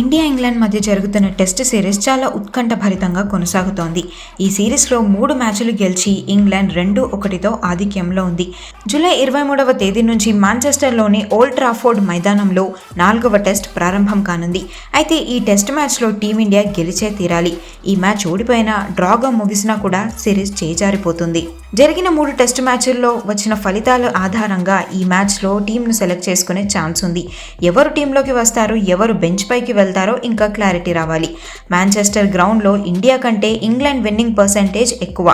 India England మధ్య జరుగుతున్న test series చాలా ఉత్కంఠభరితంగా కొనసాగుతోంది. ఈ సిరీస్లో మూడు మ్యాచ్లు గెలిచి ఇంగ్లాండ్ రెండు ఒకటితో ఆధిక్యంలో ఉంది. జూలై ఇరవై మూడవ తేదీ నుంచి మాంచెస్టర్లోని ఓల్డ్ ట్రాఫోర్డ్ మైదానంలో నాలుగవ టెస్ట్ ప్రారంభం కానుంది. అయితే ఈ టెస్ట్ మ్యాచ్లో టీమిండియా గెలిచే తీరాలి. ఈ మ్యాచ్ ఓడిపోయినా డ్రాగా ముగిసినా కూడా సిరీస్ చేజారిపోతుంది. జరిగిన మూడు టెస్ట్ మ్యాచ్ల్లో వచ్చిన ఫలితాల ఆధారంగా ఈ మ్యాచ్లో టీంను సెలెక్ట్ చేసుకునే ఛాన్స్ ఉంది. ఎవరు టీంలోకి వస్తారు ఎవరు బెంచ్ పైకి వెళ్తారో ఇంకా క్లారిటీ రావాలి. మాంచెస్టర్ గ్రౌండ్లో ఇండియా కంటే ఇంగ్లాండ్ విన్నింగ్ పర్సంటేజ్ ఎక్కువ.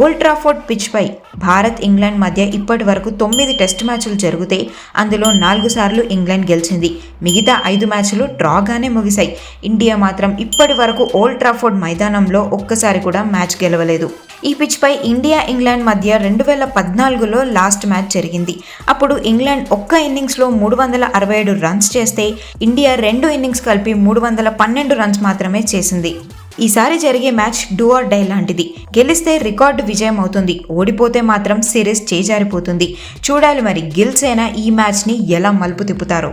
ఓల్డ్ ట్రాఫోర్డ్ పిచ్పై భారత్ ఇంగ్లాండ్ మధ్య ఇప్పటి వరకు తొమ్మిది టెస్ట్ మ్యాచ్లు జరిగితే అందులో నాలుగు సార్లు ఇంగ్లాండ్ గెలిచింది. మిగతా ఐదు మ్యాచ్లు డ్రాగానే ముగిశాయి. ఇండియా మాత్రం ఇప్పటి వరకు ఓల్డ్ ట్రాఫోర్డ్ మైదానంలో ఒక్కసారి కూడా మ్యాచ్ గెలవలేదు. ఈ పిచ్పై ఇండియా ఇంగ్లాండ్ మధ్య రెండు వేల పద్నాలుగులో లాస్ట్ మ్యాచ్ జరిగింది. అప్పుడు ఇంగ్లాండ్ ఒక్క ఇన్నింగ్స్లో మూడు వందల అరవై ఏడు రన్స్ చేస్తే ఇండియా రెండు ఇన్నింగ్స్ కలిపి మూడు వందల పన్నెండు రన్స్ మాత్రమే చేసింది. ఈసారి జరిగే మ్యాచ్ డూ ఆర్ డై లాంటిది. గెలిస్తే రికార్డు విజయం అవుతుంది ఓడిపోతే మాత్రం సిరీస్ చేజారిపోతుంది. చూడాలి మరి గిల్సేనా ఈ మ్యాచ్ని ఎలా మలుపు తిప్పుతారో.